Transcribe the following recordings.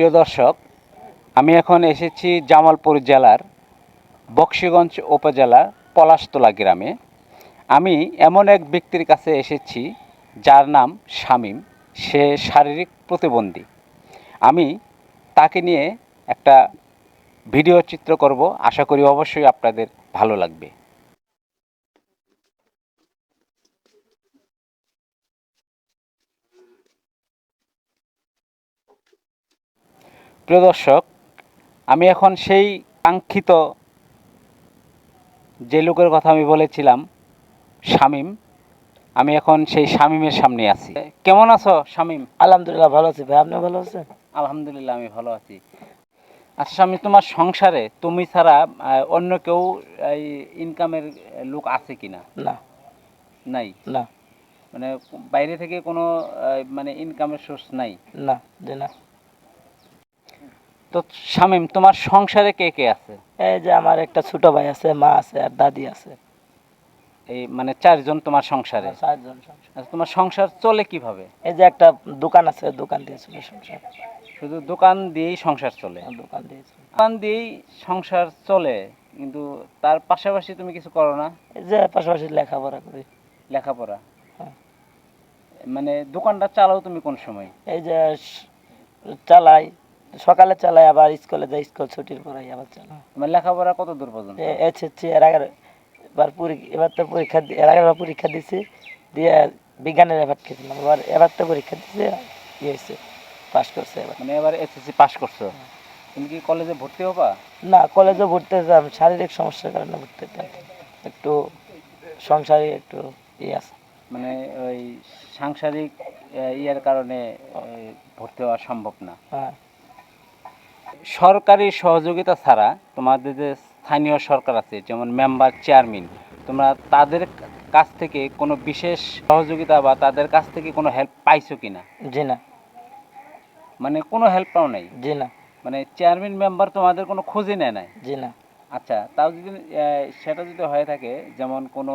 প্রিয় দর্শক, আমি এখন এসেছি জামালপুর জেলার বক্সিগঞ্জ উপজেলার পলাশতলা গ্রামে। আমি এমন এক ব্যক্তির কাছে এসেছি যার নাম শামীম। সে শারীরিক প্রতিবন্ধী। আমি তাকে নিয়ে একটা ভিডিও চিত্র করব। আশা করি অবশ্যই আপনাদের ভালো লাগবে। প্রিয় দর্শক আমি এখন সেই কাঙ্ক্ষিত যে লোকের কথা আমি বলেছিলাম শামীম আমি এখন সেই শামীমের সামনে আছি। কেমন আছো শামীম? আলহামদুলিল্লাহ ভালো আছি। ভাই আপনি ভালো আছেন? আলহামদুলিল্লাহ আমি ভালো আছি। আচ্ছা স্বামী তোমার সংসারে তুমি ছাড়া অন্য কেউ এই ইনকামের লোক আছে কিনা? না। নাই? না। মানে বাইরে থেকে কোনো মানে ইনকামের সোর্স নাই? না তো শামীম তোমার সংসারে কে কে আছে? এই যে আমার একটা ছোট ভাই আছে মা আছে আর দাদি আছে। এই মানে চারজন তোমার সংসারে? চারজন সংসার। আচ্ছা তোমার সংসার চলে কীভাবে? এই যে একটা দোকান আছে দোকান দিয়ে চলে সংসার। শুধু দোকান দিয়েই সংসার চলে? দোকান দিয়ে। দোকান দিয়েই সংসার চলে কিন্তু তার পাশাপাশি তুমি কিছু করো না? এই যে পাশাপাশি লেখাপড়া করি। লেখাপড়া? হ্যাঁ। মানে দোকানটা চালাও তুমি কোন সময়? এই যে চালাই সকালে চালাই আবার স্কুলে যাই স্কুল ছুটির পরে আবার চালাই তোমার লেখাপড়া কত দূর পর্যন্ত? এসেছি এর আগে এবার এবার তো পরীক্ষা এর আগে পরীক্ষা দিছি দিয়ে বিজ্ঞানের এবার খেয়েছিলাম এবার এবার তো পরীক্ষা দিছে ইয়ে হয়েছে পাস করছে এবার। মানে এবার এসএসসি পাস করছ? তুমি কি কলেজে ভর্তি হবা? না কলেজে ভর্তি হতাম শারীরিক সমস্যার কারণে ভর্তি হতাম একটু সংসারে একটু ইয়ে আছে। মানে ওই সাংসারিক ইয়ার কারণে ভর্তি হওয়া সম্ভব না। হ্যাঁ। সরকারি সহযোগিতা ছাড়া তোমাদের যে স্থানীয় সরকার আছে যেমন মেম্বার চেয়ারম্যান তোমরা তাদের কাছ থেকে কোনো বিশেষ সহযোগিতা বা তাদের কাছ থেকে কোনো হেল্প পাইছো কিনা? জি না। মানে কোনো হেল্প পাও নাই? জি না। মানে চেয়ারম্যান মেম্বার তোমাদের কোনো খোঁজই নেয় নাই? জি না। আচ্ছা তাও যদি সেটা যদি হয়ে থাকে যেমন কোনো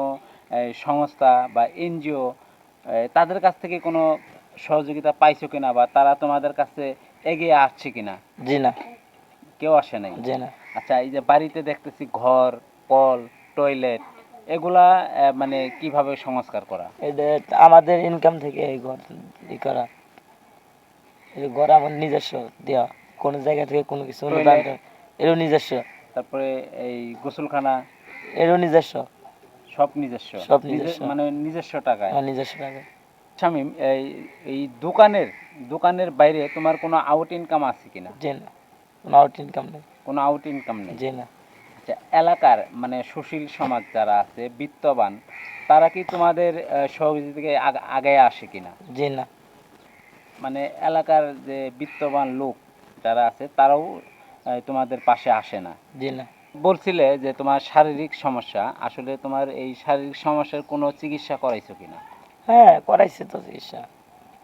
সংস্থা বা এনজিও তাদের কাছ থেকে কোনো সহযোগিতা পাইছো কিনা বা তারা তোমাদের কাছে এগিয়ে আসছে কিনা? জি না। কেউ আসে নাই। আচ্ছা এই যে বাড়িতে দেখতেছি ঘর কল টয়লেট এগুলা মানে কীভাবে সংস্কার করা? এটা আমাদের ইনকাম থেকে এই ঘর ই করা। এই ঘর আমার নিজস্ব দেওয়া কোনো জায়গা থেকে কোনো কিছু অনুদান এরও নিজস্ব। তারপরে এই গোসলখানা? এরও নিজস্ব। সব নিজস্ব? সব নিজস্ব। মানে নিজস্ব টাকায়? আমার নিজস্ব টাকা শামিম এই এই দোকানের দোকানের বাইরে তোমার কোনো আউট ইনকাম আছে কিনা? জি না। কোনো আউট ইনকাম নেই। কোনো আউট ইনকাম নেই? জি না। আচ্ছা এলাকার মানে সুশীল সমাজ যারা আছে বিত্তবান তারা কি তোমাদের সহযোগিতাকে আগ- আসে কিনা? জি না। মানে এলাকার যে বিত্তবান লোক যারা আছে তারাও তোমাদের পাশে আসে না। জি না। বলছিলে যে তোমার শারীরিক সমস্যা আসলে তোমার এই শারীরিক সমস্যার কোনো চিকিৎসা করাইছো কিনা? হ্যাঁ করাইছে তো চিকিৎসা।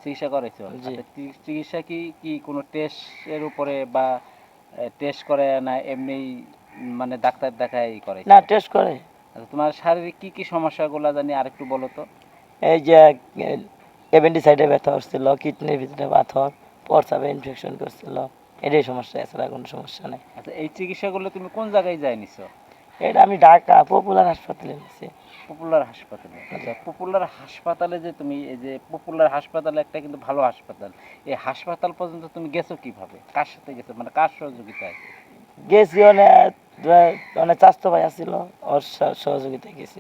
চিকিৎসা করাইছো। আচ্ছা, চিকিৎসা কি কি কোনো টেস্টের উপরে বা টেস্ট করে না এমনি মানে ডাক্তার দেখাই করে না টেস্ট করে। আচ্ছা, তোমার শারীরিক কি কি সমস্যাগুলো জানি আরেকটু বলো তো। এই যে অ্যাপেন্ডিসাইডে ব্যথা হচ্ছিল কিডনির ভিতরে পাথর প্রস্রাবে ইনফেকশন করছিল এটাই সমস্যা এছাড়া কোনো সমস্যা নেই। আচ্ছা এই চিকিৎসাগুলো তুমি কোন জায়গায় যাই নিছো? এটা আমি ঢাকা পপুলার হাসপাতালে নিচ্ছি পপুলার হাসপাতালে। আচ্ছা পপুলার হাসপাতালে যে তুমি এই যে পপুলার হাসপাতাল একটা কিন্তু ভালো হাসপাতাল। এই হাসপাতাল পর্যন্ত তুমি গেছো কীভাবে? কার সাথে গেছো? মানে কার সহযোগিতায়? গেছি অনেক অনেক স্বাস্থ্য ভাই আসছিল ওর সহযোগিতায় গেছি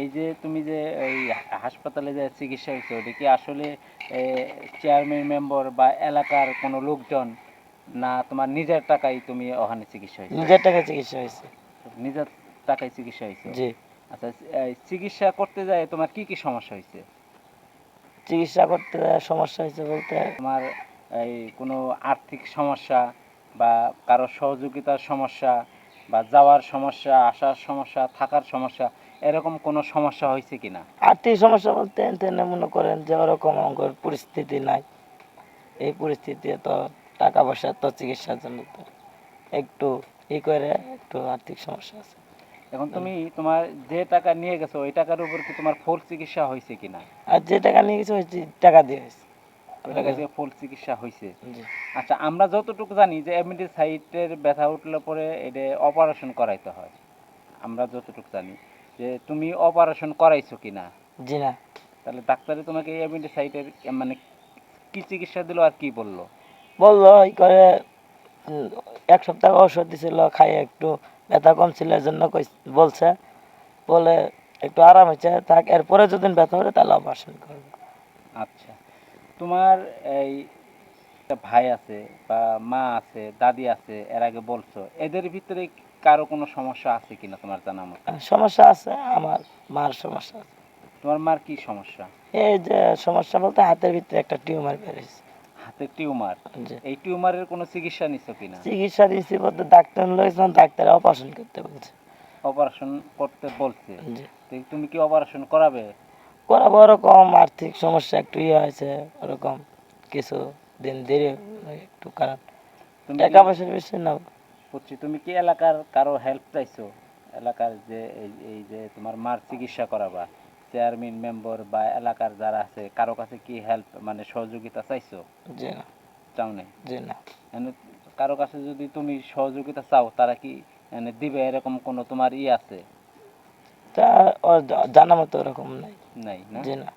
এই যে তুমি যে এই হাসপাতালে যে চিকিৎসা হয়েছে ওটা কি আসলে চেয়ারম্যান মেম্বার বা এলাকার কোনো লোকজন না তোমার নিজের টাকায় তুমি ওখানে চিকিৎসা হয়েছে? নিজের টাকায় চিকিৎসা হয়েছে। নিজের টাকায় চিকিৎসা হয়েছে জি। আচ্ছা চিকিৎসা করতে যায় তোমার কি কি সমস্যা হয়েছে চিকিৎসা করতে সমস্যা হয়েছে বলতে? তোমার এই কোনো আর্থিক সমস্যা বা কারও সহযোগিতার সমস্যা বা যাওয়ার সমস্যা আসার সমস্যা থাকার সমস্যা এরকম কোনো সমস্যা হয়েছে কিনা? আর্থিক সমস্যা বলতে মনে করেন যে ওরকম অঙ্গর পরিস্থিতি নাই। এই পরিস্থিতিতে তো টাকা পয়সা তো চিকিৎসার জন্য তো একটু ই করে একটু আর্থিক সমস্যা আছে। এখন তুমি তোমার যে টাকা নিয়ে গেছো ওই টাকার উপর কি তোমার ফুল চিকিৎসা হয়েছে কিনা? আর যে টাকা নিয়ে গেছে ওই টাকা দিয়ে হয়েছে। ওটা কাছে ফুল চিকিৎসা হয়েছে। আচ্ছা আমরা যতটুকু জানি যে অ্যাপেন্ডিসাইটের ব্যথা উঠলে পরে এটা অপারেশন করাইতে হয়। আমরা যতটুকু জানি যে তুমি অপারেশন করাইছো কিনা? জি না। তাহলে ডাক্তারে তোমাকে এই অ্যাপেন্ডিসাইটের মানে কি চিকিৎসা দিলো আর কি বলল? বলল এই করে এক সপ্তাহ ওষুধ দিছিল খাই একটু ব্যথা কম ছিল এর জন্য বলছে বলে একটু আরাম হয়েছে থাক এরপরে যদি ব্যথা করে তাহলে অপারেশন করবে। আচ্ছা। তোমার এই ভাই আছে বা মা আছে দাদি আছে এর আগে বলছো এদের ভিতরে কারও কোনো সমস্যা আছে কিনা তোমার জানা মতো? সমস্যা আছে আমার মার সমস্যা আছে। তোমার মার কি সমস্যা? এই যে সমস্যা বলতে হাতের ভিতরে একটা টিউমার বেরিয়েছে হাতে টিউমার। এই টিউমারের কোনো চিকিৎসা নিছো কিনা? চিকিৎসা বলতে ডাক্তার লইছিলাম ডাক্তার অপারেশন করতে বলছে। অপারেশন করতে বলছে? তুমি কি অপারেশন করাবে? করাবো ওরকম আর্থিক সমস্যা একটু ইয়ে হয়েছে ওরকম কিছু দিন দেরি একটু কারণ তুমি টাকা পয়সার বিষয় না। বুঝছি তুমি কি এলাকার কারও হেল্প চাইছো? এলাকার যে এই যে তোমার মার চিকিৎসা করাবা চেয়ারম্যান মেম্বার বা এলাকার যারা আছে কারও কাছে কি হেল্প মানে সহযোগিতা চাইছো? জি না। চাও নাই? জি না। মানে কারও কাছে যদি তুমি সহযোগিতা চাও তারা কি মানে দিবে? এরকম কোনো তোমার ই আছে? তা জানা মতো ওরকম নাই। নাই না? জি না।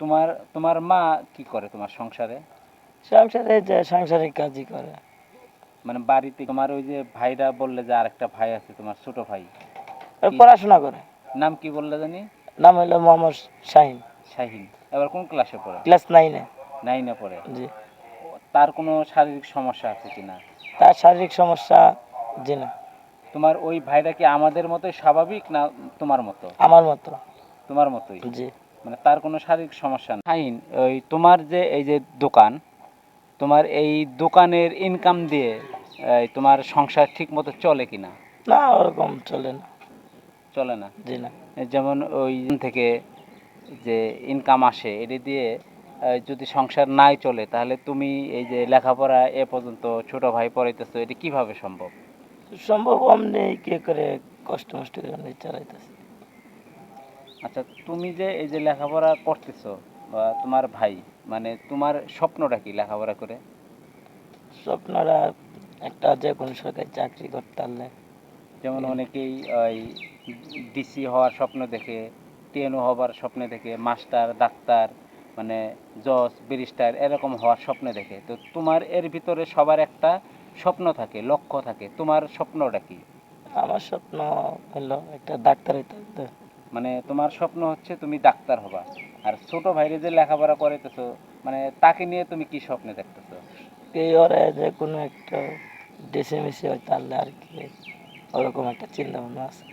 তোমার তোমার মা কি করে তোমার সংসারে? সংসারে যে সাংসারিক কাজই করে। মানে বাড়িতে তোমার ওই যে ভাইরা বললে যে আরেকটা ভাই আছে তোমার ছোট ভাই। পড়াশোনা করে। নাম কি বললে জানি? নাম হলো মোহাম্মদ শাহিন। শাহিন। এবার কোন ক্লাসে পড়ে? ক্লাস নাইনে নাইনে পড়ে। জি। তার কোনো শারীরিক সমস্যা আছে কিনা? তার শারীরিক সমস্যা জি না। তোমার ওই ভাইটা কি আমাদের মতোই স্বাভাবিক না তোমার মতো? আমার মতো। তোমার মতোই? জি। মানে তার কোনো শারীরিক সমস্যা নেই শাহিন ওই তোমার যে এই যে দোকান তোমার এই দোকানের ইনকাম দিয়ে এই তোমার সংসার ঠিক মতো চলে কিনা? না ওরকম চলে না। চলে না। জি না। যেমন ওই থেকে যে ইনকাম আসে এটি দিয়ে যদি সংসার নাই চলে তাহলে তুমি এই যে লেখাপড়া এ পর্যন্ত ছোট ভাই পড়াইতেছো এটি কীভাবে সম্ভব? সম্ভব অমনি কে করে কষ্ট মষ্ট করে চালাইতেছি। আচ্ছা তুমি যে এই যে লেখাপড়া করতেছো বা তোমার ভাই মানে তোমার স্বপ্নটা কি লেখাপড়া করে? স্বপ্নরা একটা যে কোনো সরকারি চাকরি করতে পারলে যেমন অনেকেই ওই ডিসি হওয়ার স্বপ্ন দেখে টিএনও হবার স্বপ্ন দেখে মাস্টার ডাক্তার মানে জজ ব্যারিস্টার এরকম হওয়ার স্বপ্ন দেখে। তো তোমার এর ভিতরে সবার একটা স্বপ্ন থাকে লক্ষ্য থাকে। তোমার স্বপ্নটা কি? আমার স্বপ্ন হলো একটা ডাক্তার হইতে মানে তোমার স্বপ্ন হচ্ছে তুমি ডাক্তার হবা। আর ছোট ভাইরে যে লেখাপড়া করাইতেছো মানে তাকে নিয়ে তুমি কি স্বপ্নে দেখতেছো? এই ওরে যে কোনো একটা দেশে মিশে হয় তাহলে আর কি। ওরকম একটা চিন্তা ভাবনা আছে।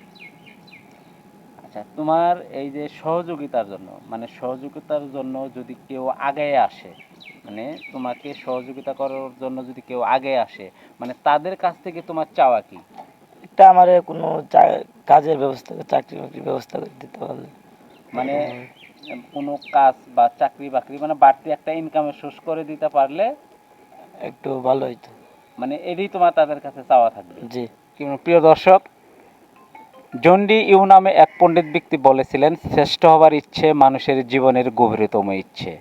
আচ্ছা তোমার এই যে সহযোগিতার জন্য মানে সহযোগিতার জন্য যদি কেউ আগে আসে মানে তোমাকে সহযোগিতা করার জন্য যদি কেউ আগে আসে মানে তাদের কাছ থেকে তোমার চাওয়া কি? একটা আমার কোনো কাজের ব্যবস্থা চাকরি বাকরির ব্যবস্থা করে দিতে পারলে মানে কোনো কাজ বা চাকরি বাকরি মানে বাড়তি একটা ইনকামের সোর্স করে দিতে পারলে একটু ভালো হইতো। মানে এটাই তোমার তাদের কাছে চাওয়া থাকবে। জি। প্রিয় দর্শক, জন্ডি ইউ নামে এক পণ্ডিত ব্যক্তি বলেছিলেন, শ্রেষ্ঠ হবার ইচ্ছে মানুষের জীবনের গভীরতম ইচ্ছে।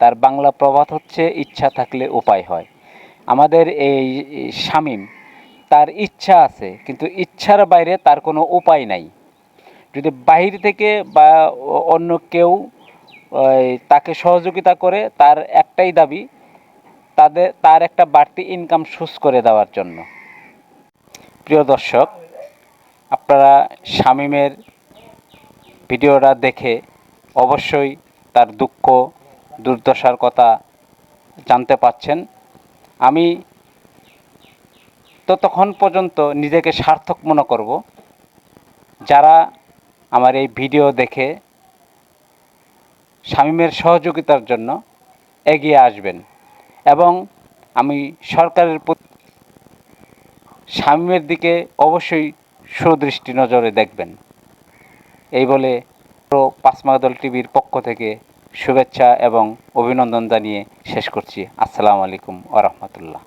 তার বাংলা প্রবাদ হচ্ছে, ইচ্ছা থাকলে উপায় হয়। আমাদের এই শামীম, তার ইচ্ছা আছে, কিন্তু ইচ্ছার বাইরে তার কোনো উপায় নাই। যদি বাহির থেকে বা অন্য কেউ তাকে সহযোগিতা করে, তার একটাই দাবি, তাদের, তার একটা বাড়তি ইনকাম সোর্স করে দেওয়ার জন্য। প্রিয় দর্শক, আপনারা শামীমের ভিডিওটা দেখে অবশ্যই তার দুঃখ, দুর্দশার কথা জানতে পাচ্ছেন। আমি ততক্ষণ পর্যন্ত নিজেকে সার্থক মনে করব। যারা আমার এই ভিডিও দেখে শামীমের সহযোগিতার জন্য এগিয়ে আসবেন এবং আমি সরকারের প্রতি শামীমের দিকে অবশ্যই সুদৃষ্টি নজরে দেখবেন। এই বলে প্র পাঁচমা দল টিভির পক্ষ থেকে শুভেচ্ছা এবং অভিনন্দন জানিয়ে শেষ করছি। আসসালামু আলাইকুম আ রহমতুল্লাহ।